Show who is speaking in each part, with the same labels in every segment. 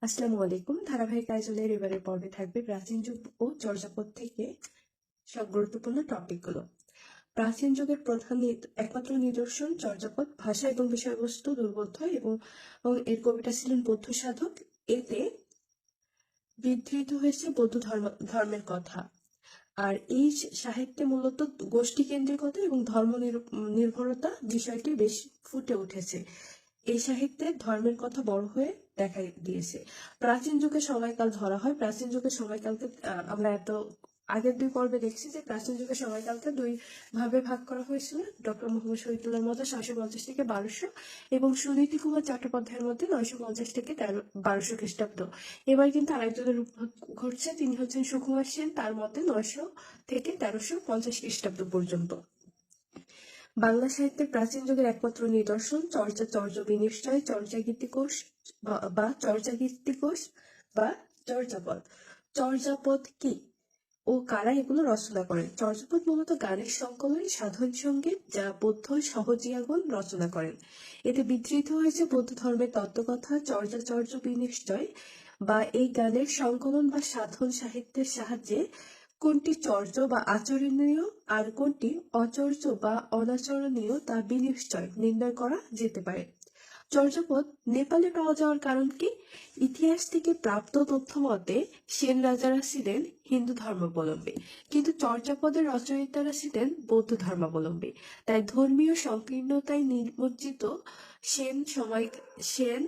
Speaker 1: আসসালামু আলাইকুম। ধারাবাহিক আয়োজনের এবারের পর্বে থাকবে প্রাচীন যুগ ও চর্যাপদ থেকে সব গুরুত্বপূর্ণ টপিকগুলো। প্রাচীন যুগের প্রধান একমাত্র নিদর্শন চর্যাপদ, ভাষা এবং বিষয়বস্তু দুর্বোধ্য এবং এর কবিতা ছিলেন বৌদ্ধ সাধক। এতে বিধৃত হয়েছে বৌদ্ধ ধর্ম, ধর্মের কথা। আর এই সাহিত্যে মূলত গোষ্ঠী কেন্দ্রিকতা এবং ধর্ম নির- নির্ভরতা বিষয়টি বেশ ফুটে উঠেছে। এই সাহিত্যে ধর্মের কথা বড় হয়ে দেখা দিয়েছে। প্রাচীন যুগের সময়কাল ধরা হয়। প্রাচীন যুগের সময়কালকে আমরা এত আগের দুই পর্বে দেখছি যে প্রাচীন যুগের সময়কালকে দুই ভাবে ভাগ করা হয়েছিল। ডক্টর মোহাম্মদ শহীদুল্লাহর মধ্যে ছয়শো পঞ্চাশ থেকে বারোশো এবং সুনীতি কুমার চট্টোপাধ্যায়ের মধ্যে নয়শো পঞ্চাশ থেকে তেরো, বারোশো খ্রিস্টাব্দ। এবার কিন্তু আরেকজনের ঘটছে। তিনি হচ্ছেন সুকুমার সেন। তার মতে নয়শো থেকে তেরোশো পঞ্চাশ খ্রিস্টাব্দ পর্যন্ত। বাংলা সাহিত্যের প্রাচীন যুগের একমাত্র নিদর্শন, চর্চা, চর্য বিনিশ্চয় চর্চা গীতিকোষ বা- বা চর্চা গীতিকোষ বা চর্যাপদ। চর্যাপদ কি? ও কারা এগুলো রচনা করেন চর্যাপদ মূলত গানের সংকলন, সাধন সংগীত যা বৌদ্ধ সহজিয়াগণ রচনা করেন। এতে বিধৃত হয়েছে বৌদ্ধ ধর্মের তত্ত্বকথা, চর্যা, চর্য বিনিশ্চয় বা এই গানের সংকলন বা সাধন সাহিত্যের সাহায্যে কোনটি চর্য বা আচরণীয় আর কোনটি অচর্য বা অনাচরণীয় তা বিনিশ্চয় নির্ণয় করা যেতে পারে। চর্যাপদ নেপালে পাওয়া যাওয়ার কারণ কি? ইতিহাস থেকে প্রাপ্ত তথ্য মতে সেন রাজারা ছিলেন হিন্দু ধর্মাবলম্বী, কিন্তু চর্যাপদের রচয়িতারা ছিলেন বৌদ্ধ ধর্মাবলম্বী। তাই ধর্মীয় সংকীর্ণতায় নিমজ্জিত সেন সময় সেন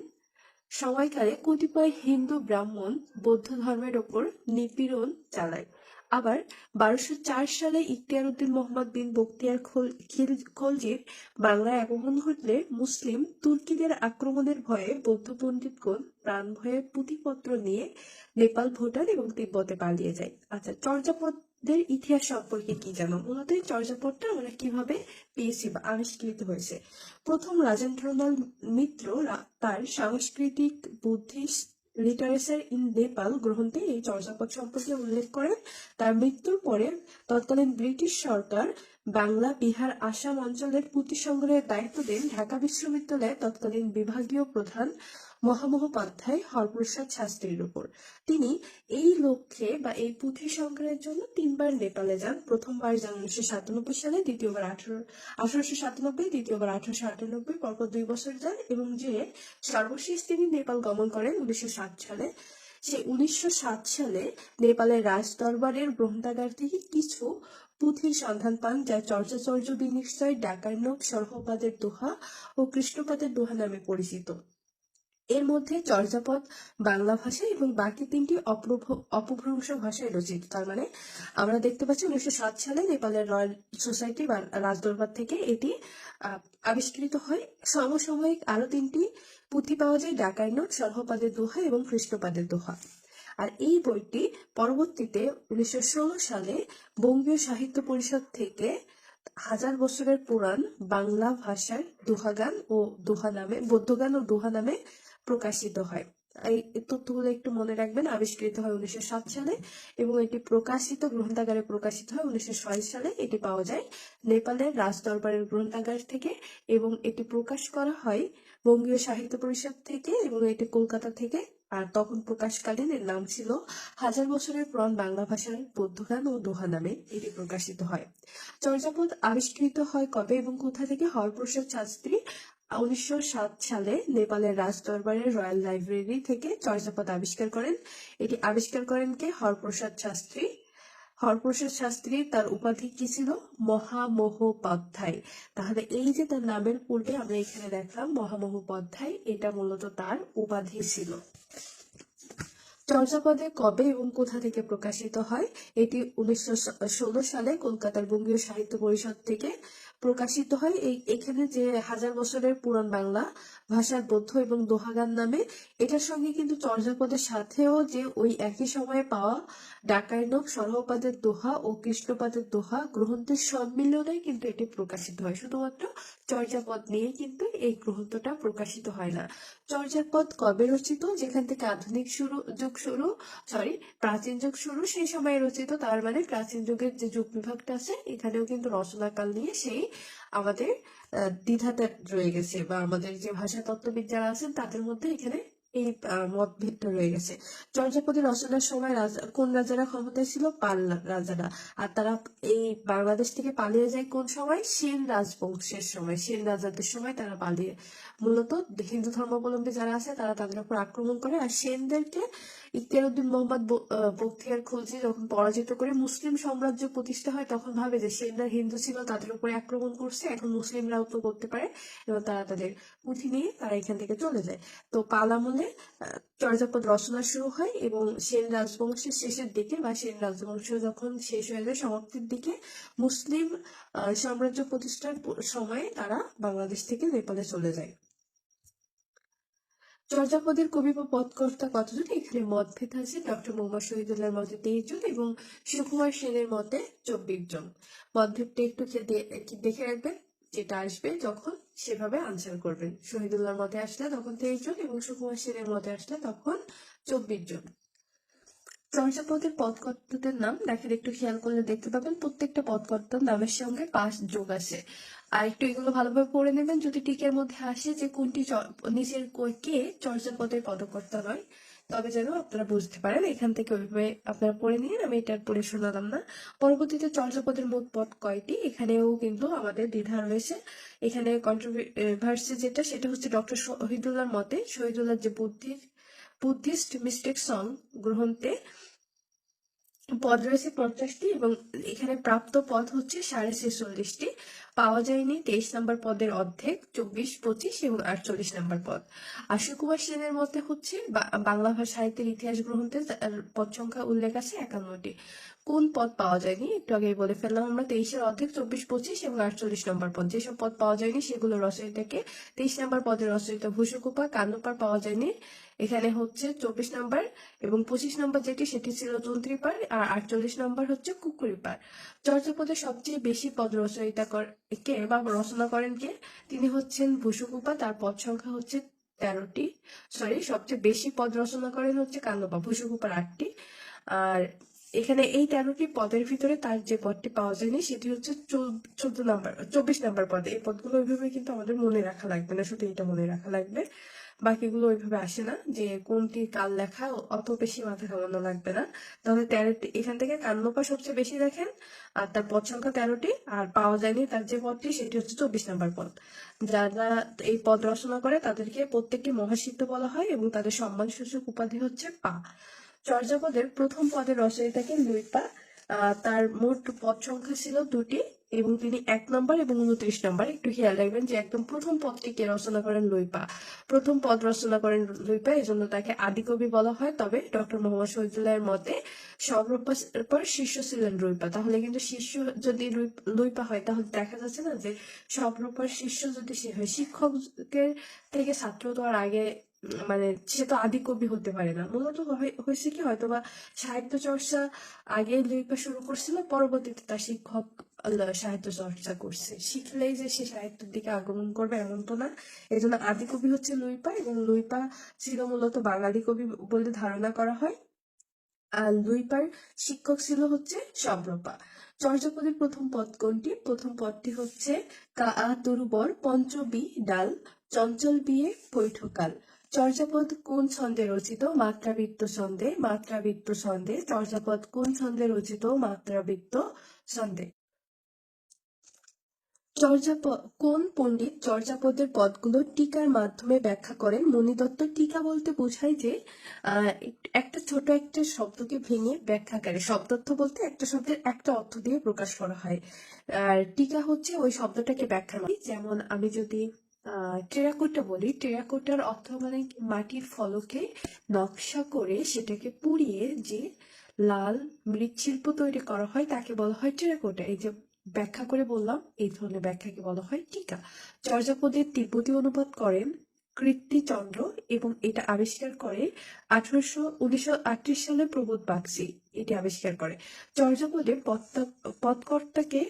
Speaker 1: সময়কালে কতিপয় হিন্দু ব্রাহ্মণ বৌদ্ধ ধর্মের ওপর নিপীড়ন চালায়। আবার বারোশো সালে ইখতিয়ার উদ্দিন মোহাম্মদ বিন বখতিয়ার খোল- খিল- খলজির বাংলায় আগমন ঘটলে মুসলিম তুর্কিদের আক্রমণের ভয়ে বৌদ্ধ পণ্ডিতগণ প্রাণ ভয়ে পুঁথিপত্র নিয়ে নেপাল ভুটান এবং তিব্বতে পালিয়ে যায়। আচ্ছা চর্যাপদের ইতিহাস সম্পর্কে কি জানো? মূলত এই চর্যাপদটা আমরা কীভাবে পেয়েছি বা আবিষ্কৃত হয়েছে? প্রথম রাজেন্দ্রলাল মিত্র তার সাংস্কৃতিক, বুদ্ধিস্ট লিটারেচার ইন নেপাল গ্রন্থে এই চর্যাপদ সম্পর্কে উল্লেখ করেন। তার মৃত্যুর পরে তৎকালীন ব্রিটিশ সরকার বাংলা, বিহার, আসাম অঞ্চলের পুঁতি সংগ্রহের দায়িত্ব দেন ঢাকা বিশ্ববিদ্যালয়ের তৎকালীন বিভাগীয় প্রধান মহামহোপাধ্যায় হরপ্রসাদ শাস্ত্রীর উপর। তিনি এই লক্ষ্যে বা এই পুঁথি সংগ্রহের জন্য তিনবার নেপালে যান। প্রথমবার যান উনিশশো সাতানব্বই সালে, দ্বিতীয়বার আঠারো, আঠারোশো সাতানব্বই, দ্বিতীয়বার আঠারোশো আটানব্বই, পরপর দুই বছর যান এবং যে সর্বশেষ তিনি নেপাল গমন করেন উনিশশো সাত সালে, সে উনিশশো সাত সালে নেপালের রাজ দরবারের গ্রন্থাগার থেকে কিছু পুঁথির সন্ধান পান, যা চর্যাচর্য বিনিশ্চয় ডাকার নোট সর্বপাদের দোহা ও কৃষ্ণপাদের দোহা নামে পরিচিত। এর মধ্যে চর্যাপদ, বাংলা ভাষায় এবং বাকি তিনটি অপভ্রংশ ভাষায় রচিত তার মানে আমরা দেখতে পাচ্ছি উনিশশো সাত সালে নেপালের রয়্যাল সোসাইটি বা রাজদরবার থেকে এটি আবিষ্কৃত হয়। সমসাময়িক আরও তিনটি পুঁথি পাওয়া যায় ডাকাই নোট, সর্বপাদের দোহা এবং কৃষ্ণপাদের দোহা। আর এই বইটি পরবর্তীতে উনিশশো ষোলো সালে বঙ্গীয় সাহিত্য পরিষদ থেকে হাজার বছরের পুরাণ বাংলা ভাষার দোহাগান ও দোহা নামে, বৌদ্ধগান ও দোহা নামে প্রকাশিত হয়। এই তথ্যগুলো একটু মনে রাখবেন, আবিষ্কৃত হয় উনিশশো সাত সালে এবং এটি প্রকাশিত, গ্রন্থাগারে প্রকাশিত হয় উনিশশো ছয় সালে। এটি পাওয়া যায় নেপালের রাজদরবারের গ্রন্থাগার থেকে এবং এটি প্রকাশ করা হয় বঙ্গীয় সাহিত্য পরিষদ থেকে এবং এটি কলকাতা থেকে। আর তখন প্রকাশকালীন এর নাম ছিল হাজার বছরের পুরাণ বাংলা ভাষার বৌদ্ধগান ও দোহা নামে এটি প্রকাশিত হয়। চর্যাপদ আবিষ্কৃত হয় কবে এবং কোথা থেকে? হরপ্রসাদ শাস্ত্রী উনিশশো সাত সালে নেপালের রাজদরবারের রয়্যাল লাইব্রেরি থেকে চর্যাপদ আবিষ্কার করেন। এটি আবিষ্কার করেন কে? হরপ্রসাদ শাস্ত্রী। হরপ্রসাদ শাস্ত্রী তার উপাধি কি ছিল? মহামহোপাধ্যায়। তাহলে এই যে তার নামের পূর্বে আমরা এখানে দেখলাম মহামহোপাধ্যায়, এটা মূলত তার উপাধি ছিল। চর্যাপদে কবে এবং কোথা থেকে প্রকাশিত হয়? এটি উনিশশো ষোলো সালে কলকাতার বঙ্গীয় সাহিত্য পরিষদ থেকে প্রকাশিত হয়। এই এখানে যে হাজার বছরের পুরান বাংলা ভাষার বৌদ্ধ এবং দোহাগান নামে। এটার সঙ্গে কিন্তু চর্যাপদের সাথেও যে ওই একই সময়ে পাওয়া ডাকাইনক সরহপাদের দোহা ও কৃষ্ণপাদের দোহা গ্রন্থের সম্মিলনে কিন্তু এটি প্রকাশিত হয়। শুধুমাত্র চর্যাপদ নিয়ে কিন্তু এই গ্রন্থটা প্রকাশিত হয় না। চর্যাপদ কবে রচিত? যেখান থেকে আধুনিক শুরু, যুগ শুরু সরি প্রাচীন যুগ শুরু, সেই সময় রচিত। তার মানে প্রাচীন যুগের যে যুগ বিভাগটা আছে, এখানেও কিন্তু রচনাকাল নিয়ে সেই আমাদের দ্বিধাটা রয়ে গেছে বা আমাদের যে ভাষা তত্ত্ববিদ যারা আছেন, তাদের মধ্যে এখানে এই মতভেদটা রয়ে গেছে। চর্যাপদী রচনার সময় রাজা, কোন রাজারা ক্ষমতায় ছিল? পাল রাজারা। আর তারা এই বাংলাদেশ থেকে পালিয়ে যায় কোন সময়? সেন রাজবংশের সময়। সেন রাজাদের সময় তারা পালিয়ে, মূলত হিন্দু ধর্মাবলম্বী যারা আছে, তারা তাদের উপর আক্রমণ করে। আর সেনদেরকে ইখতিয়ার উদ্দিন মোহাম্মদ বখতিয়ার খলজি যখন পরাজিত করে মুসলিম সাম্রাজ্য প্রতিষ্ঠা হয় তখন ভাবে যে সেনরা হিন্দু ছিল তাদের উপরে আক্রমণ করছে এখন মুসলিমরাও তো করতে পারে। এবং তারা তাদের পুঁথি নিয়ে তারা এখান থেকে চলে যায়। তো পাল আমলে আহ, চর্যাপদ রচনা শুরু হয় এবং সেন রাজবংশের শেষের দিকে বা সেন রাজবংশ যখন শেষ হয়ে যায় সমাপ্তির দিকে মুসলিম সাম্রাজ্য প্রতিষ্ঠার সময়ে তারা বাংলাদেশ থেকে নেপালে চলে যায়। চর্যাপদের কবি বা পদকর্তা কতজন এখানে মতভেদ আছে, ডক্টর মোহাম্মদ শহীদুল্লাহর মতে তেইশ জন এবং সুকুমার সেনের মতে চব্বিশ জন মতভেদটা একটু দেখে রাখবেন, যেটা আসবে যখন সেভাবে আনসার করবেন। শহীদুল্লাহর মতে আসলে তখন তেইশ জন এবং সুকুমার সেনের মতে আসলে তখন চব্বিশ জন চর্যাপদের পদকর্তাদের নাম দেখেন একটু খেয়াল করলে দেখতে পাবেন প্রত্যেকটা পদকর্তার নামের সঙ্গে পাশ যোগ আছে আর একটু এগুলো ভালোভাবে পড়ে নেবেন, যদি টিকের মধ্যে আসে যে কোনটি কই- কে চর্যাপদের পদকর্তা নয়, তবে যেন আপনারা বুঝতে পারেন, এখান থেকে ওইভাবে আপনারা পড়ে নিন, আমি এটা আর পড়ে শোনালাম না। পরবর্তীতে চর্যাপদের মোট পদ কয়টি? এখানেও কিন্তু আমাদের দ্বিধা রয়েছে। এখানে কন্ট্রোভার্সি যেটা, সেটা হচ্ছে ডক্টর শহীদুল্লাহর মতে শহীদুল্লাহ যে বুদ্ধির বুদ্ধিস্ট মিস্টেক সং গ্রন্থে পদ রয়েছে পঞ্চাশটি এবং এখানে প্রাপ্ত পদ হচ্ছে সাড়ে ছেচল্লিশটি। পাওয়া যায়নি। তেইশ নম্বর পদের অর্ধেক, চব্বিশ, পঁচিশ এবং আটচল্লিশ নম্বর পদ। আশু কুমার সেনের মতে হচ্ছে বাংলা ভাষা সাহিত্যের ইতিহাস গ্রন্থে পদ সংখ্যা উল্লেখ আছে একান্নটি। কোন পদ পাওয়া যায়নি? একটু আগেই বলে ফেললাম আমরা। তেইশের অর্ধেক, চব্বিশ, পঁচিশ এবং আটচল্লিশ নম্বর পদ। যেসব পদ পাওয়া যায়নি সেগুলো রচয়িতাকে তেইশ নম্বর পদের রচয়িতা ভূষকুপা কান্নপার পাওয়া যায়নি। এখানে হচ্ছে চব্বিশ নম্বর এবং পঁচিশ নম্বর যেটি, সেটি ছিল তন্ত্রীপার আর আটচল্লিশ নম্বর হচ্ছে কুকুরি কুকুরিপার চর্যাপদে সবচেয়ে বেশি পদ রচয়িতা কে বা রচনা করেন কে? তিনি হচ্ছেন ভূষুকুপা তার পদ সংখ্যা হচ্ছে তেরোটি। সরি সবচেয়ে বেশি পদ রচনা করেন হচ্ছে কান্দবা ভূষুকুপার আটটি। আর এখানে এই তেরোটি পদের ভিতরে তার যে পদটি পাওয়া যায়নি, সেটি হচ্ছে চোদ্দ নাম্বার, চব্বিশ নাম্বার পদ। এই পদগুলো ওইভাবে কিন্তু আমাদের মনে রাখা লাগবে না, শুধু এটা মনে রাখা লাগবে। বাকিগুলো ওইভাবে আসে না যে কোনটি কাল লেখা, অত বেশি মাথা ঘামানো লাগবে না। তাহলে তেরোটি, এখান থেকে কান্নপা সবচেয়ে বেশি দেখেন? আর তার পদ সংখ্যা তেরোটি, আর পাওয়া যায়নি তার যে পদটি, সেটি হচ্ছে চব্বিশ নাম্বার পদ। যারা এই পদ রচনা করে, তাদেরকে প্রত্যেকটি মহাসিদ্ধ বলা হয় এবং তাদের সম্মানসূচক উপাধি হচ্ছে পা। চর্যাপদের প্রথম পদের রচয়িতাকে লুইপা তার মোট পদ সংখ্যা ছিল দুটি এবং তিনি এক নম্বর এবং উনত্রিশ নম্বর। একটু খেয়াল রাখবেন যে একদম প্রথম পদটি কে রচনা করেন লুইপা। প্রথম পদ রচনা করেন লুইপা এই জন্য তাকে আদিকবি বলা হয়। তবে ডক্টর মোহাম্মদ শহীদুল্লাহের মতে সর্বপর পর শিষ্য ছিলেন লুইপা। তাহলে কিন্তু শিষ্য যদি লুই- লুইপা হয়, তাহলে দেখা যাচ্ছে না যে সর্বপর শিষ্য যদি সে হয়, শিক্ষকের থেকে ছাত্র তো আর আগে মানে সে তো আদি কবি হতে পারে না। মূলত হয়েছে কি হয়তো বা সাহিত্য চর্চা আগে লুইপা শুরু করছিল, পরবর্তীতে তার শিক্ষক সাহিত্য চর্চা করছে। শিখলেই যে সে সাহিত্যের দিকে আগমন করবে এমন তো না। এই জন্য আদি কবি হচ্ছে লুইপা এবং লুইপা ছিল মূলত বাঙালি কবি বলে ধারণা করা হয়। আর লুইপার শিক্ষক ছিল হচ্ছে সব্রপা চর্যাপদের প্রথম পদ কোনটি? প্রথম পদটি হচ্ছে কা আ তরুবর পঞ্চবি ডাল, চঞ্চল বিয়ে বৈঠকাল চর্যাপদ কোন ছন্দে রচিত? মাত্রাবৃত্ত ছন্দে মাত্রাবৃত্ত ছন্দে, চর্যাপদ কোন ছন্দে রচিত? মাত্রাবৃত্ত ছন্দে। চর্যাপদ কোন পণ্ডিত চর্যাপদের পদগুলো টিকার মাধ্যমে ব্যাখ্যা করেন? মণিদত্ত টিকা বলতে বোঝায় যে একটা ছোট একটা শব্দকে ভেঙে ব্যাখ্যা করে শব্দার্থ বলতে একটা শব্দের একটা অর্থ দিয়ে প্রকাশ করা হয়। আর টিকা হচ্ছে ওই শব্দটাকে ব্যাখ্যা যেমন, আমি যদি টেরাকোটা বলি। টেরাকোটার অর্থ মানে মাটির ফলকে নকশা করে সেটাকে পুড়িয়ে যে লাল মৃৎশিল্প তৈরি করা হয়, তাকে বলা হয় টেরাকোটা। এই যে ব্যাখ্যা করে বললাম, এই ধরনের ব্যাখ্যাকে বলা হয় টিকা। চর্যাপদের তিব্বতী অনুবাদ করেন কীর্তিচন্দ্র এবং এটা আবিষ্কার করে আঠারোশো উনিশশো সালে প্রবোধ বাগচি, এটি আবিষ্কার করে। চর্যাপদে পদকর্তাকে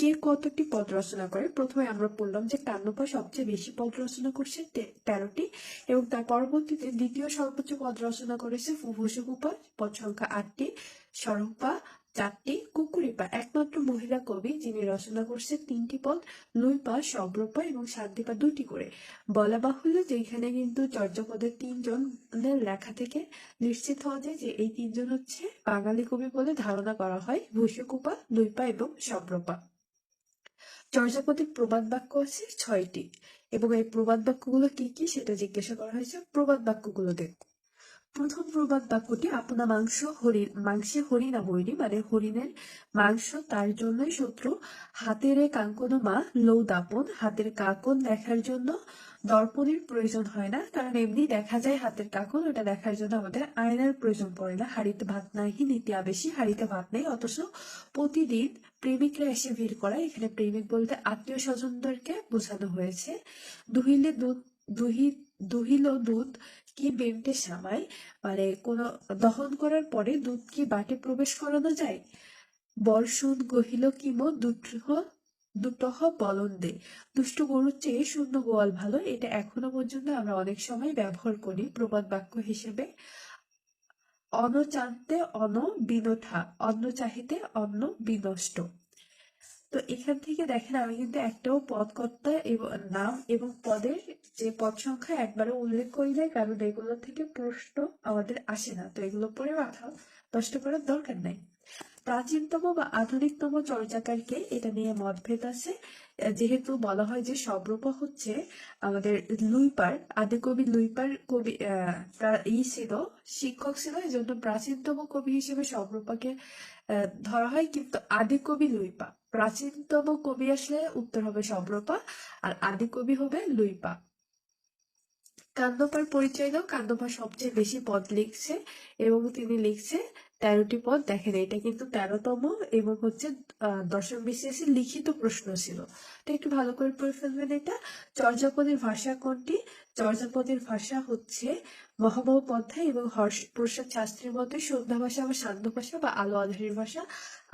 Speaker 1: কে কতটি পদ রচনা করে? প্রথমে আমরা বললাম যে কান্নপা সবচেয়ে বেশি পদ রচনা করছে তেরোটি এবং তার পরবর্তীতে দ্বিতীয় সর্বোচ্চ পদ রচনা করেছে ফুভুসুকুপা পদ সংখ্যা আটটি সরম্পা চারটি কুকুরিপা একমাত্র মহিলা কবি যিনি রচনা করছে তিনটি পদ লুইপা সব্রপা এবং শান্তিপা দুটি করে। বলা বাহুল্য যে এখানে কিন্তু চর্যাপদের তিনজনের লেখা থেকে নিশ্চিত হওয়া যায় যে এই তিনজন হচ্ছে বাঙালি কবি বলে ধারণা করা হয় ভূষকুপা লুইপা এবং সব্রপা চর্যাপদের প্রবাদ বাক্য আছে ছয়টি এবং এই প্রবাদ বাক্যগুলো কি কি সেটা জিজ্ঞাসা করা হয়েছে প্রবাদ বাক্যগুলো দেখো প্রথম প্রবাদ বাক্যটি আপনা মাংস হরিণ, মাংসে হরিণা বৈরি মানে হরিণের মাংস, তার জন্যই শত্রু। হাতের কাঙ্কন মা, লৌ দাপন। হাতের কাকন দেখার জন্য দর্পণের প্রয়োজন হয় না, কারণ এমনি দেখা যায় হাতের কাকন, ওটা দেখার জন্য আমাদের আয়নার প্রয়োজন পড়ে না। হাড়িতে ভাত নাই, নীতি আবেশী, হাড়িতে ভাত নেই, অথচ প্রতিদিন প্রেমিকরা এসে ভিড় করা এখানে প্রেমিক বলতে আত্মীয় স্বজনদেরকে বোঝানো হয়েছে। দুহিলে দুধ, দুহি, দুহিল দুধ কি বেন্টে সামাই? মানে কোন দহন করার পরে দুধ কি বাটে প্রবেশ করানো যায়? বর্ষণ গহিল কিম দুটহ দুটহ বলন দে। দুষ্ট গরুর চেয়ে শূন্য গোয়াল ভালো। এটা এখনও পর্যন্ত আমরা অনেক সময় ব্যবহার করি প্রবাদ বাক্য হিসেবে। অন্ন চানতে অন্ন বিনঠা, অন্ন চাহিতে অন্ন বিনষ্ট। তো এখান থেকে দেখেন, আমি কিন্তু একটাও পদকর্তা এবং নাম এবং পদের যে পদ সংখ্যা একবারে উল্লেখ করি নাই, কারণ এগুলো থেকে প্রশ্ন আমাদের আসে না। তো এগুলো পরে মাথা নষ্ট করার দরকার নাই। প্রাচীনতম বা আধুনিকতম চর্যাকারকে এটা নিয়ে মতভেদ আছে। যেহেতু বলা হয় যে সব্রপা হচ্ছে আমাদের লুইপার আদিকবি লুইপার কবি ই ছিল, শিক্ষক ছিল এই জন্য প্রাচীনতম কবি হিসেবে সব্রপাকে ধরা হয়, কিন্তু আদিকবি লুইপা। প্রাচীনতম কবি আসলে উত্তর হবে সম্রপা আর আদি কবি হবে লুইপা। কান্দপার পরিচয় দাও। কান্দপা সবচেয়ে বেশি পদ লিখছে এবং তিনি লিখছে তেরোটি পদ। দেখেন, এটা কিন্তু তেরোতম এবং হচ্ছে দশম বিসিএসের লিখিত প্রশ্ন ছিল। এটা একটু ভালো করে পড়ে ফেলবেন এটা। চর্যাপদের ভাষা কোনটি? চর্যাপদের ভাষা হচ্ছে মহামহোপাধ্যায় এবং হর্ষ প্রসাদ শাস্ত্রীর মতে সন্ধ্যা ভাষা বা সান্ধ্য ভাষা বা আলো আধারের ভাষা।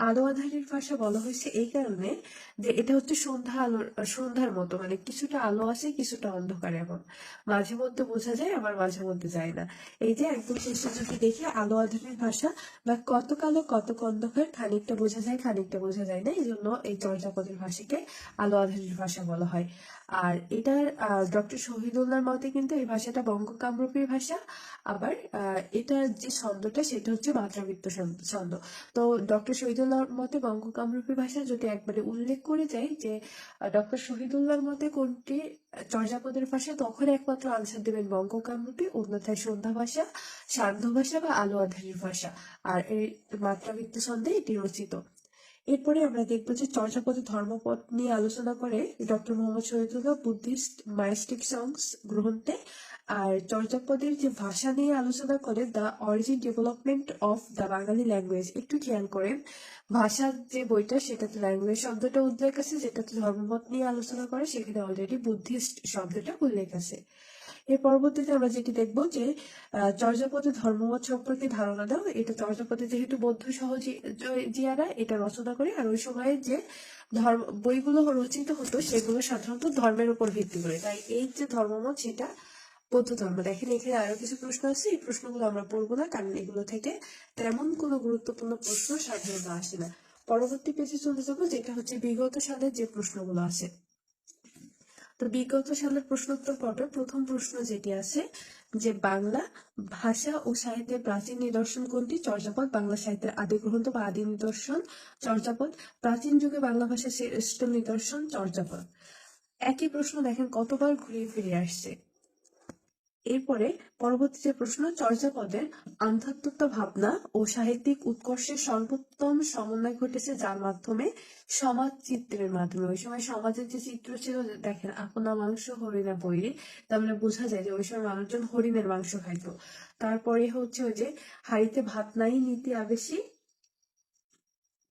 Speaker 1: আলো আধারের ভাষা বলা হয়েছে এই কারণে যে এটা হচ্ছে সন্ধ্যা আলোর সন্ধ্যার মতো। মানে কিছুটা আলো আছে কিছুটা অন্ধকার এমন। মাঝে মধ্যে বোঝা যায়, আবার মাঝে মধ্যে যায় না। এই যে একদম শেষে যদি দেখি আলো আধারের ভাষা, বা কত কালো, কত অন্ধকার, খানিকটা বোঝা যায়, খানিকটা বোঝা যায় না এই জন্য এই চর্যাপদের ভাষাকে আলো আধারের ভাষা বলা হয়। আর এটার ডক্টর শহীদুল্লাহর মতে কিন্তু এই ভাষাটা বঙ্গকামরূপী ভাষা, আবার এটার যে ছন্দটা, সেটা হচ্ছে মাত্রাবৃত্ত ছন্দ- তো ডক্টর শহীদুল্লাহর মতে বঙ্গকামরূপী ভাষা যদি একবারে উল্লেখ করে যায় যে ডক্টর শহীদুল্লাহর মতে কোনটি চর্যাপদের ভাষা, তখন একমাত্র আনসার দেবেন বঙ্গকামরূপী, অন্যথায় সন্ধ্যা ভাষা সান্ধ্য ভাষা বা আলো আধারের ভাষা। আর এই মাত্রাবৃত্ত ছন্দে এটি রচিত। এরপরে আমরা দেখব যে চর্যাপদের ধর্মপদ নিয়ে আলোচনা করে doctor Muhammad Shahidullah Buddhist mystic songs গ্রন্থে আর চর্যাপদের যে ভাষা নিয়ে আলোচনা করে the origin development of the Bengali language একটু খেয়াল করেন। ভাষার যে বইটা সেটাতে ল্যাঙ্গুয়েজ শব্দটা উল্লেখ আছে যেটাতে ধর্মমত নিয়ে আলোচনা করে সেখানে অলরেডি বুদ্ধিস্ট শব্দটা উল্লেখ আছে। এর পরবর্তীতে আমরা যেটি দেখব যে আহ, চর্যাপদের ধর্মমত সম্পর্কে ধারণা দাও। এটা চর্যাপদে যেহেতু বৌদ্ধ সহজী জিয়ারা এটা রচনা করে আর ওই সময়ে যে ধর্ম বইগুলো রচিত হতো সেগুলো সাধারণত ধর্মের উপর ভিত্তি করে। তাই এই যে ধর্মমত সেটা বৌদ্ধ ধর্ম দেখেন, এখানে আরও কিছু প্রশ্ন আছে। এই প্রশ্নগুলো আমরা পড়ব না, কারণ এগুলো থেকে তেমন কোনো গুরুত্বপূর্ণ প্রশ্ন সাধারণত আসে না। পরবর্তী পেজে চলে যাব, যেটা হচ্ছে বিগত সালের যে প্রশ্নগুলো আছে। তো বিগত সালের প্রশ্নোত্তর পর্বে প্রথম প্রশ্ন যেটি আছে, যে বাংলা ভাষা ও সাহিত্যের প্রাচীন নিদর্শন কোনটি? চর্যাপদ বাংলা সাহিত্যের আদি গ্রন্থ বা আদি নিদর্শন। চর্যাপদ, প্রাচীন যুগে বাংলা ভাষার শ্রেষ্ঠ নিদর্শন চর্যাপদ। একই প্রশ্ন দেখেন, কতবার ঘুরিয়ে ফিরে আসছে। এরপরে পরবর্তী যে প্রশ্ন চর্যাপদের আধ্যাত্মিক ভাবনা ও সাহিত্যিক উৎকর্ষের সর্বোত্তম সমন্বয় ঘটেছে যার মাধ্যমে সমাজ চিত্রের মাধ্যমে। ওই সময় সমাজের যে চিত্র ছিল দেখেন আপনা মাংস হরিণা তার মানে বোঝা যায় যে ওই সময় মানুষজন হরিণের মাংস খাইতো। তারপরে হচ্ছে ওই যে হাড়িতে ভাত নাই, নীতি আবেশি।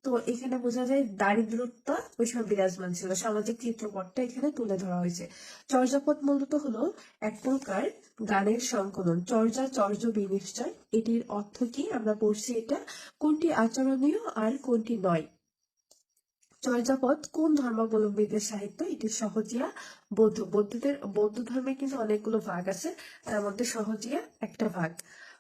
Speaker 1: তো এখানে বোঝা যায় দারিদ্রতা ওই সময় বিরাজমান ছিল। সামাজিক চিত্রপটটা এখানে তুলে ধরা হয়েছে। চর্যাপদ মূলত হলো এক প্রকার গানের সংকলন, চর্যা, চর্য বিনিশ্চয়। এটির অর্থ কি? আমরা পড়ছি এটা, কোনটি আচরণীয় আর কোনটি নয়। চর্যাপদ কোন ধর্মাবলম্বীদের সাহিত্য? এটি সহজিয়া বৌদ্ধ, বৌদ্ধদের, বৌদ্ধ ধর্মে কিন্তু অনেকগুলো ভাগ আছে, তার মধ্যে সহজিয়া একটা ভাগ।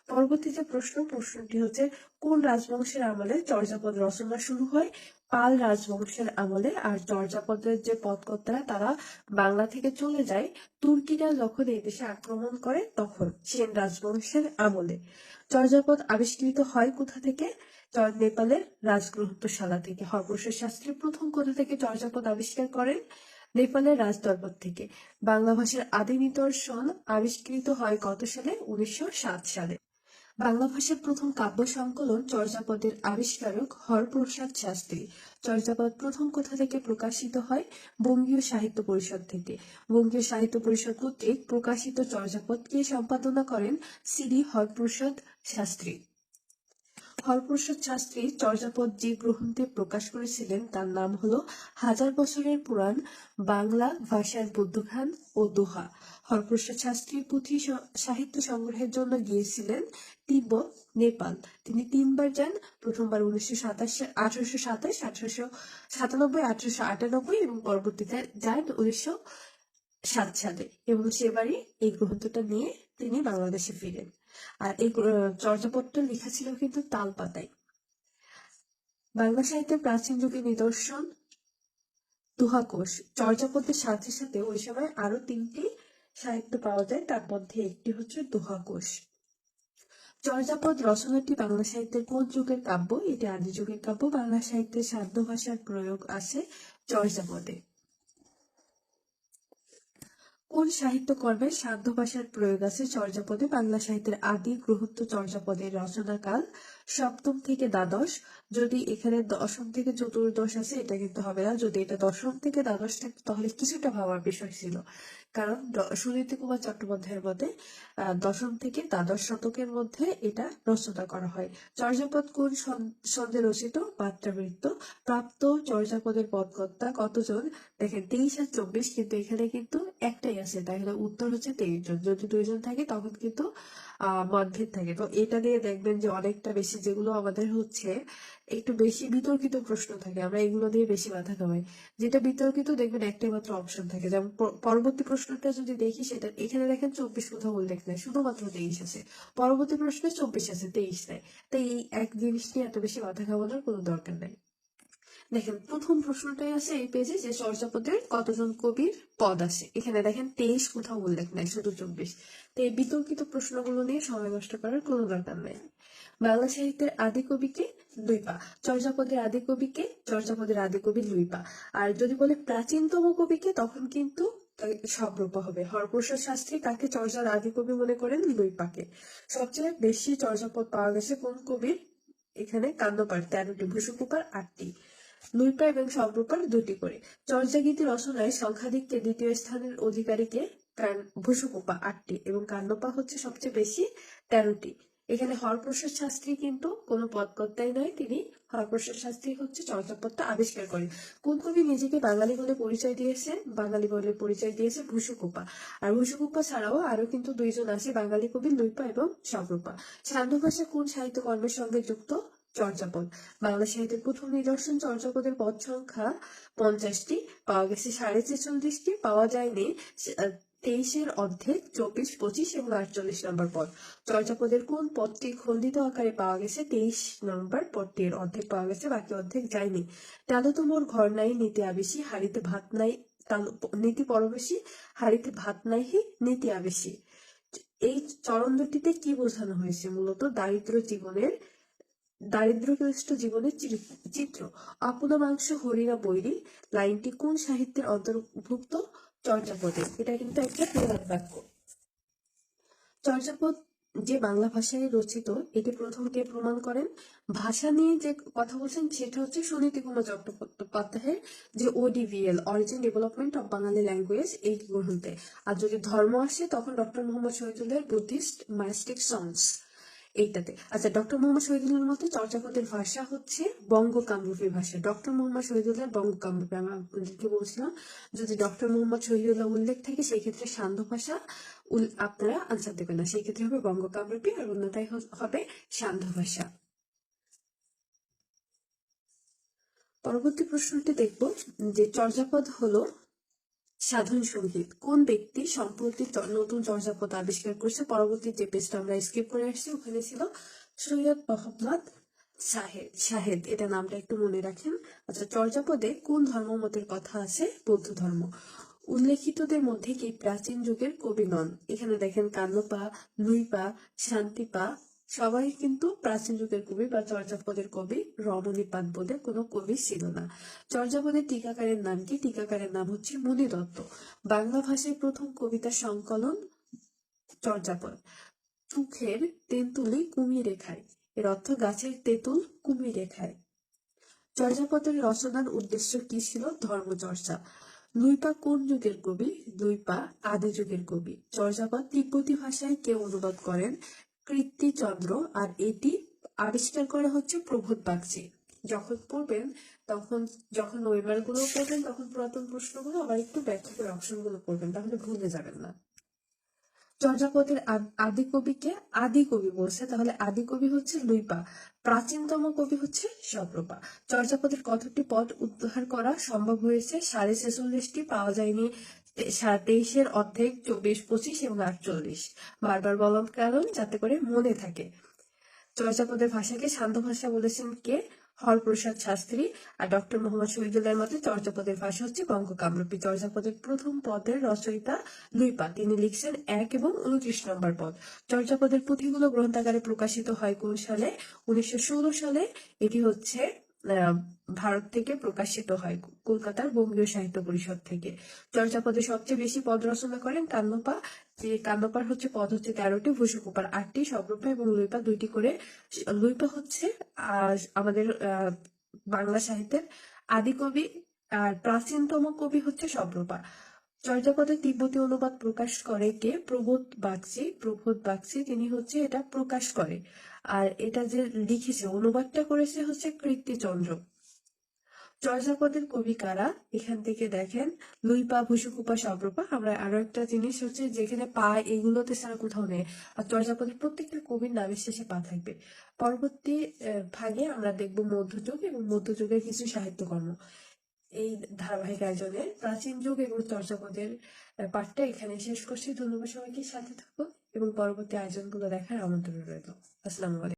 Speaker 1: পরবর্তী যে প্রশ্ন, প্রশ্নটি হচ্ছে, কোন রাজবংশের আমলে চর্যাপদ রচনা শুরু হয়? পাল রাজবংশের আমলে আর চর্যাপদের যে পদকর্তারা তারা বাংলা থেকে চলে যায়, তুর্কিরা যখন এই দেশে আক্রমণ করে, তখন সেন রাজবংশের আমলে। চর্যাপদ আবিষ্কৃত হয় কোথা থেকে? নেপালের রাজগ্রন্থশালা থেকে। হরপ্রসাদ শাস্ত্রী প্রথম কোথা থেকে চর্যাপদ আবিষ্কার করেন? নেপালের রাজদরবার থেকে। বাংলা ভাষার আদি নিদর্শন আবিষ্কৃত হয় কত সালে? উনিশশো সাত সালে। বাংলা ভাষার প্রথম কাব্য সংকলন চর্যাপদের আবিষ্কারক হরপ্রসাদ শাস্ত্রী। চর্যাপদ প্রথম কোথা থেকে প্রকাশিত হয়? বঙ্গীয় সাহিত্য পরিষদ থেকে। বঙ্গীয় সাহিত্য পরিষদ কর্তৃক প্রকাশিত চর্যাপদকে সম্পাদনা করেন? শ্রী হরপ্রসাদ শাস্ত্রী। হরপ্রসাদ শাস্ত্রী চর্যাপদ যে গ্রন্থে প্রকাশ করেছিলেন তার নাম হলো হাজার বছরের পুরাণ, বাংলা ভাষার বুদ্ধখান ও দোহা। হরপ্রসাদ শাস্ত্রী পুঁথি সাহিত্য সংগ্রহের জন্য গিয়েছিলেন তিব্বত নেপাল। তিনি তিনবার যান, প্রথমবার উনিশশো সাতাশ, আঠারোশো সাতাশ, আঠারোশো সাতানব্বই, আঠারোশো আটানব্বই এবং পরবর্তীতে যান উনিশশো সাত সালে এবং সেবারই এই গ্রন্থটা নিয়ে তিনি বাংলাদেশে ফিরেন। আর এই চর্যাপত্র লেখা ছিল কিন্তু তাল পাতায় বাংলা সাহিত্যের প্রাচীন যুগের নিদর্শন দুহাকোষ। চর্যাপদের সাথে সাথে ওই সময় আরও তিনটি সাহিত্য পাওয়া যায়, তার মধ্যে একটি হচ্ছে দুহাকোষ। চর্যাপদ রচনাটি বাংলা সাহিত্যের কোন যুগের কাব্য? এটি আদি যুগের কাব্য। বাংলা সাহিত্যের সাধ্য ভাষার প্রয়োগ আছে চর্যাপদে কোন সাহিত্য কর্মে সাধ্য ভাষার প্রয়োগ আছে চর্যাপদে বাংলা সাহিত্যের আদি গ্রহত্ব চর্যাপদের রচনাকাল সপ্তম থেকে দ্বাদশ। যদি এখানে দশম থেকে চতুর্দশ আছে এটা কিন্তু হবে না। যদি এটা দশম থেকে দ্বাদশ থাকে, তাহলে কিছুটা ভাবার বিষয় ছিল। কারণ সুনীতি কুমার চট্টোপাধ্যায়ের মতে দশম থেকে দ্বাদশ শতকের মধ্যে এটা রচনা করা হয়। চর্যাপদ কোন সন্ধে রচিত মাত্রাবৃত্ত প্রাপ্ত চর্যাপদের পদকর্তা কতজন? দেখেন, তেইশ আর চব্বিশ, কিন্তু এখানে কিন্তু একটাই আছে। তাহলে উত্তর হচ্ছে তেইশ জন। যদি দুইজন থাকে, তখন কিন্তু মতভেদ থাকে। তো এটা দিয়ে দেখবেন যে অনেকটা বেশি যেগুলো আমাদের হচ্ছে, একটু বেশি বিতর্কিত প্রশ্ন থাকে, আমরা এগুলো দিয়ে বেশি মাথা কামাই যেটা বিতর্কিত দেখবেন একটাই মাত্র অপশন থাকে। যেমন পরবর্তী প্রশ্নটা যদি দেখি সেটা, এখানে দেখেন চব্বিশ কোথাও উল্লেখ নেই, শুধুমাত্র তেইশ আছে। পরবর্তী প্রশ্নে চব্বিশ আছে, তেইশ নেই। তাই এই এক জিনিস নিয়ে এত বেশি মাথা ঘামানোর কোনো দরকার নেই। দেখেন, প্রথম প্রশ্নটাই আছে এই পেজে যে চর্যাপদের কতজন কবির পদ আছে এখানে দেখেন, তেইশ কোথাও উল্লেখ নাই, শুধু চব্বিশ। তো এই বিতর্কিত প্রশ্নগুলো নিয়ে সময় নষ্ট করার কোনো দরকার নেই। বাংলা সাহিত্যের আদি কবিকে লুইপা চর্যাপদের আদি কবিকে চর্যাপদের আদি কবি লুইপা আর যদি বলে প্রাচীনতম কবিকে, তখন কিন্তু সবরূপা হবে। হরপ্রসাদ শাস্ত্রী কাকে চর্যার আদি কবি মনে করেন লুইপাকে সবচেয়ে বেশি চর্যাপদ পাওয়া গেছে কোন কবির? এখানে কান্নপার তেরোটি ভূষকুপার আটটি। লুইপা এবং সবরূপার দুটি করে। চর্যাগীতি রচনায় সংখ্যাদিককে দ্বিতীয় স্থানের অধিকারীকে ভূষকুপা আটটি এবং কান্নপা হচ্ছে সবচেয়ে বেশি তেরোটি। এখানে হরপ্রসাদ শাস্ত্রী কিন্তু কোনো পদকর্তাই নয়, তিনি হরপ্রসাদ শাস্ত্রী হচ্ছে চর্যাপদটা আবিষ্কার করেন। কোন কবি নিজেকে বাঙালি বলে পরিচয় দিয়েছে বাঙালি বলে পরিচয় দিয়েছে ভূষকুপা। আর ভূষকুপা ছাড়াও আরও কিন্তু দুইজন আছে, বাঙালি কবি লুইপা এবং সবরূপা সান্ধ্য ভাষা কোন সাহিত্য কর্মের সঙ্গে যুক্ত? চর্যাপদ। বাংলা সাহিত্যের প্রথম নিদর্শন চর্যাপদের পদ সংখ্যা পঞ্চাশটি। পাওয়া গেছে সাড়ে ছেচল্লিশটি। পাওয়া যায়নি তেইশের অর্ধেক, চব্বিশ, পঁচিশ এবং আটচল্লিশ নম্বর পদ। চর্যাপদের কোন পদটি খণ্ডিত আকারে পাওয়া গেছে? তেইশ নম্বর পদটির অর্ধেক পাওয়া গেছে, বাকি অর্ধেক যায়নি। তেলো তোমার ঘর নাই, নীতি আবেশি, হাড়িতে ভাত নাই নীতি পরবেশী, হাড়িতে ভাত নাই নীতি আবেশি। এই চরণ দুটিতে কি বোঝানো হয়েছে? মূলত দারিদ্র জীবনের দারিদ্রগ্রস্ত জীবনের চিত্র। মাংস হরিণা বৈরী, লাইনটি কোন সাহিত্যের অন্তর্ভুক্ত? চর্যাপদে। এটা কিন্তু একটা প্রবাদ বাক্য। চর্যাপদ যে বাংলা ভাষায় রচিত, এটি প্রথম কে প্রমাণ করেন? ভাষা নিয়ে যে কথা বলছেন, সেটা হচ্ছে সুনীতি কুমার চট্টোপাধ্যায়ের যে ODBL origin development of Bengali language এই গ্রন্থে। আর যদি ধর্ম আসে, তখন doctor Muhammad Shahidullah Buddhist mystic songs এইটাতে। আচ্ছা ডক্টর মোহাম্মদ শহীদুল্লাহর মতে চর্যাপদের ভাষা হচ্ছে বঙ্গ কামরূপী ভাষা। ডক্টর মোহাম্মদ শহীদুল্লাহ বঙ্গ কামরূপী আমি আপনাদেরকে বলছিলাম, যদি ডক্টর মোহাম্মদ শহীদুল্লাহ উল্লেখ থাকে সেই ক্ষেত্রে সান্ধ্য ভাষা আপনারা আনসার দেবেন না। সেই ক্ষেত্রে হবে বঙ্গ কামরূপী আর অন্যটাই হবে সান্ধ্য ভাষা। পরবর্তী প্রশ্নটি দেখব যে চর্যাপদ হলো সাধন সংগীত কোন ব্যক্তি সম্প্রতি নতুন চর্যাপদ আবিষ্কার করেছে? পরবর্তী যে পেজটা আমরা স্কিপ করে আসছি, ওখানে ছিল সৈয়দ মোহাম্মদ শাহেদ শাহেদ। এটা নামটা একটু মনে রাখেন। আচ্ছা চর্যাপদে কোন ধর্মমতের কথা আছে? বৌদ্ধ ধর্ম। উল্লেখিতদের মধ্যে কি প্রাচীন যুগের কবি নন? এখানে দেখেন কান্নপা লুইপা শান্তিপা সবাই কিন্তু প্রাচীন যুগের কবি বা চর্যাপদের কবি রমণীপাদ বলে কোনো কবি ছিল না। চর্যাপদের টিকাকারের নাম কি? টিকাকারের নাম হচ্ছে মুনি দত্ত। বাংলা ভাষায় প্রথম কবিতা সংকলন চর্যাপদ। চোখের তেঁতুলি কুমিরে খায় এর অর্থ গাছের তেঁতুল কুমিরে খায় চর্যাপদের রচনার উদ্দেশ্য কি ছিল? ধর্মচর্চা। লুইপা কোন যুগের কবি? লুইপা আদি যুগের কবি। চর্যাপদ তিব্বতী ভাষায় কে অনুবাদ করেন? কীর্তিচন্দ্র আর এটি আবিষ্কার করা হচ্ছে প্রবোধ বাগচি। যখন পড়বেন, তখন যখন ওয়েবারগুলো পড়বেন, তখন পুরাতন প্রশ্নগুলো আবার একটু ব্যাখ্যা করে অপশনগুলো পড়বেন, তাহলে ভুলে যাবেন না। চর্যাপদের আদি কবিকে আদি কবি বলছে, তাহলে আদি কবি হচ্ছে লুইপা প্রাচীনতম কবি হচ্ছে সপ্রপা চর্যাপদের কতটি পদ উদ্ধার করা সম্ভব হয়েছে? সাড়ে ছেচল্লিশটি, পাওয়া যায়নি তেইশের অর্ধেক চব্বিশ, পঁচিশ এবং আটচল্লিশ। বারবার বললাম কারণ যাতে করে মনে থাকে। চর্যাপদের ভাষাকে শান্ত ভাষা বলেছেন কে? হরপ্রসাদ শাস্ত্রী আর ডক্টর মোহাম্মদ শহীদুল্লাহর মতে চর্যাপদের ভাষা হচ্ছে বঙ্গকামরূপী। চর্যাপদের প্রথম পদের রচয়িতা লুইপা তিনি লিখছেন এক এবং উনত্রিশ নম্বর পদ। চর্যাপদের পুঁথিগুলো গ্রন্থাগারে প্রকাশিত হয় কোন সালে? উনিশশো ষোলো সালে। এটি হচ্ছে ভারত থেকে প্রকাশিত হয় কলকাতার বঙ্গীয় সাহিত্য পরিষদ থেকে। চর্যাপদে সবচেয়ে বেশি পদ রচনা করেন কান্নপা যে কান্নপার হচ্ছে পদ হচ্ছে তেরোটি, ভূষকুপার আটটি সবরূপা এবং লুইপা দুইটি করে লুইপা হচ্ছে আমাদের বাংলা সাহিত্যের আদি কবি, আর প্রাচীনতম কবি হচ্ছে সবরূপা চর্যাপদে তিব্বতী অনুবাদ প্রকাশ করে কে? প্রবোধ বাগচি প্রবোধ বাগচি, তিনি হচ্ছে এটা প্রকাশ করে। আর এটা যে লিখেছে, অনুবাদটা করেছে হচ্ছে কীর্তিচন্দ্র। চর্যাপদের কবি কারা? এখান থেকে দেখেন, লুই লুইপা ভুসুকুপা সবরূপা। আমরা আরও একটা জিনিস হচ্ছে যেখানে পা এগুলোতে ছাড়া কোথাও নেই। আর চর্যাপদের প্রত্যেকটা কবির নামের শেষে পা থাকবে। পরবর্তী ভাগে আমরা দেখব মধ্যযুগ এবং মধ্যযুগের কিছু সাহিত্যকর্ম। এই ধারাবাহিক আয়োজনে প্রাচীন যুগ এবং চর্যাপদের পাঠটা এখানে শেষ করছি। ধন্যবাদ সবাইকে। সাথে থাকো এবং পরবর্তী আয়োজনগুলো দেখার আমন্ত্রণ রইল। আসসালামু আলাইকুম।